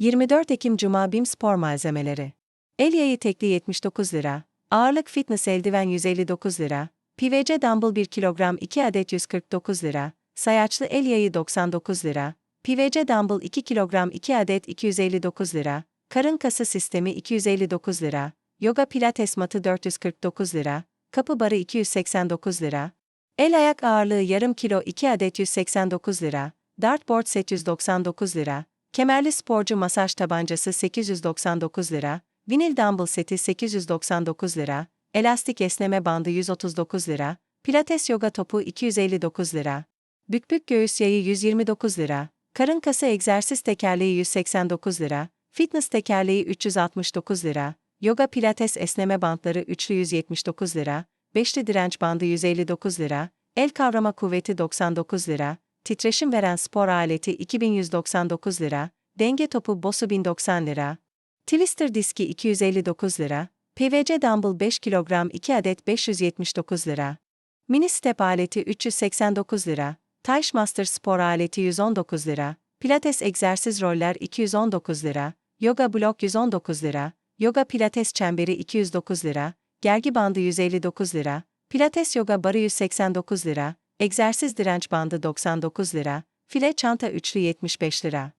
24 Ekim Cuma BİM Spor Malzemeleri. El yayı tekli 79 lira. Ağırlık fitness eldiven 159 lira. PVC dumbbell 1 kilogram 2 adet 149 lira. Sayaçlı el yayı 99 lira. PVC dumbbell 2 kilogram 2 adet 259 lira. Karın kası sistemi 259 lira. Yoga pilates matı 449 lira. Kapı barı 289 lira. El ayak ağırlığı yarım kilo 2 adet 189 lira. Dartboard set 199 lira. Kemerli sporcu masaj tabancası 899 lira. Vinil dumbbell seti 899 lira. Elastik esneme bandı 139 lira. Pilates yoga topu 259 lira. Bükbük göğüs yayı 129 lira. Karın kası egzersiz tekerleği 189 lira. Fitness tekerleği 369 lira. Yoga pilates esneme bantları üçlü 179 lira. Beşli direnç bandı 159 lira. El kavrama kuvveti 99 lira. Titreşim veren spor aleti 2199 lira. Denge topu Bosu 1090 lira. Twister diski 259 lira. PVC dumbbell 5 kilogram 2 adet 579 lira. Mini step aleti 389 lira. Taish Master spor aleti 119 lira. Pilates egzersiz roller 219 lira. Yoga blok 119 lira. Yoga pilates çemberi 209 lira. Gergi bandı 159 lira. Pilates yoga barı 189 lira. Egzersiz direnç bandı 99 lira. File çanta üçlü 75 lira.